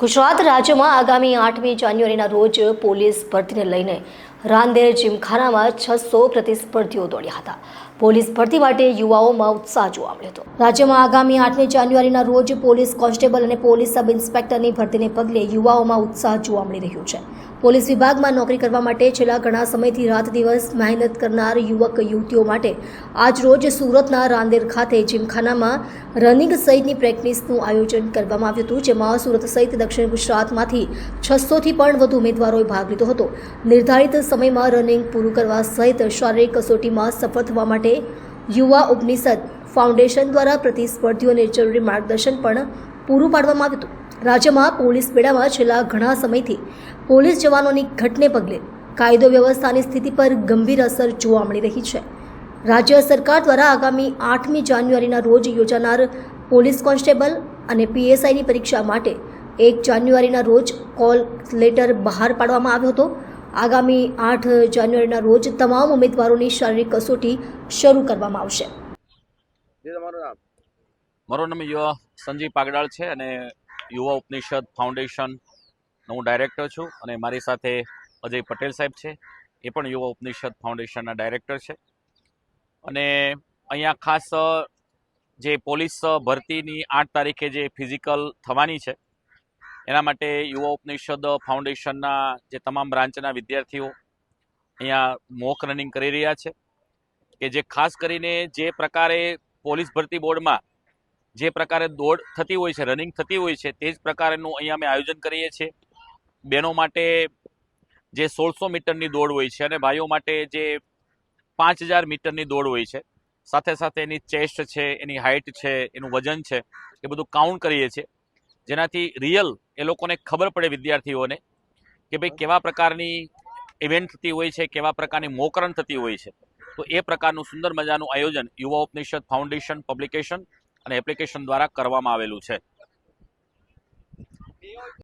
ગુજરાત રાજ્યમાં આગામી આઠમી જાન્યુઆરીના રોજ પોલીસ ભરતીને લઈને રાંદેર જીમખાનામાં છસો પ્રતિસ્પર્ધીઓ દોડ્યા હતા. પોલીસ ભરતી માટે યુવાઓમાં ઉત્સાહ જોવા મળ્યો હતો. રાજ્યમાં આગામી આઠમી જાન્યુઆરીના રોજ પોલીસ કોન્સ્ટેબલ અને પોલીસ સબ ઇન્સ્પેક્ટરની ભરતીને પગલે યુવાઓમાં ઉત્સાહ જોવા મળી રહ્યો છે. પોલીસ વિભાગમાં નોકરી કરવા માટે છેલ્લા ઘણા સમયથી રાત દિવસ મહેનત કરનાર યુવક યુવતીઓ માટે આજ રોજ સુરતના રાંદેર ખાતે જીમખાનામાં રનિંગ સહિતની પ્રેક્ટિસનું આયોજન કરવામાં આવ્યું હતું, જેમાં સુરત સહિત દક્ષિણ ગુજરાતમાંથી છસોથી પણ વધુ ઉમેદવારોએ ભાગ લીધો હતો. નિર્ધારિત સમયમાં રનિંગ પૂરું કરવા સહિત શારીરિક કસોટીમાં સફળ થવા માટે યુવા ઉપનિષદ ફાઉન્ડેશન દ્વારા પ્રતિસ્પર્ધીઓને જરૂરી માર્ગદર્શન પણ પૂરું પાડવામાં આવ્યું હતું. રાજ્યમાં પોલીસ બેડામાં છેલ્લા ઘણા સમયથી પોલીસ જવાનોની ઘટને પગલે કાયદો વ્યવસ્થાની સ્થિતિ પર ગંભીર અસર જોવા મળી રહી છે. રાજ્ય સરકાર દ્વારા આગામી આઠમી જાન્યુઆરીના રોજ યોજાનાર પોલીસ કોન્સ્ટેબલ અને પીએસઆઈની પરીક્ષા માટે એક જાન્યુઆરીના રોજ કોલ લેટર બહાર પાડવામાં આવ્યો હતો. આગામી આઠ જાન્યુઆરીના રોજ તમામ ઉમેદવારોની શારીરિક કસોટી શરૂ કરવામાં આવશે. જે નામ? મારું નામ યુવા સંજીવ પાગડાળ છે અને યુવા ઉપનિષદ ફાઉન્ડેશનનો હું ડાયરેક્ટર છું અને મારી સાથે અજય પટેલ સાહેબ છે. એ પણ યુવા ઉપનિષદ ફાઉન્ડેશનના ડાયરેક્ટર છે. અને અહીંયા ખાસ જે પોલીસ ભરતીની આઠ તારીખે જે ફિઝિકલ થવાની છે એના માટે યુવા ઉપનિષદ, ફાઉન્ડેશનના જે તમામ બ્રાન્ચના વિદ્યાર્થીઓ અહીંયા મોક રનિંગ કરી રહ્યા છે કે જે ખાસ કરીને જે પ્રકારે પોલીસ ભરતી બોર્ડમાં જે પ્રકારે દોડ થતી હોય છે, રનિંગ થતી હોય છે, તે જ પ્રકારનું અહીંયા અમે આયોજન કરીએ છીએ. બહેનો માટે જે સોળસો મીટરની દોડ હોય છે અને ભાઈઓ માટે જે પાંચ હજાર મીટરની દોડ હોય છે. સાથે સાથે એની ચેસ્ટ છે, એની હાઇટ છે, એનું વજન છે, એ બધું કાઉન્ટ કરીએ છીએ. જેનાથી રિયલ એ લોકોને ખબર પડે વિદ્યાર્થીઓને કે ભાઈ કેવા પ્રકારની ઇવેન્ટ થતી હોય છે કેવા પ્રકારની મોકરણ થતી હોય છે. તો એ પ્રકારનું સુંદર મજાનું આયોજન યુવા ઉપનિષદ ફાઉન્ડેશન પબ્લિકેશન અને એપ્લિકેશન દ્વારા કરવામાં આવેલું છે.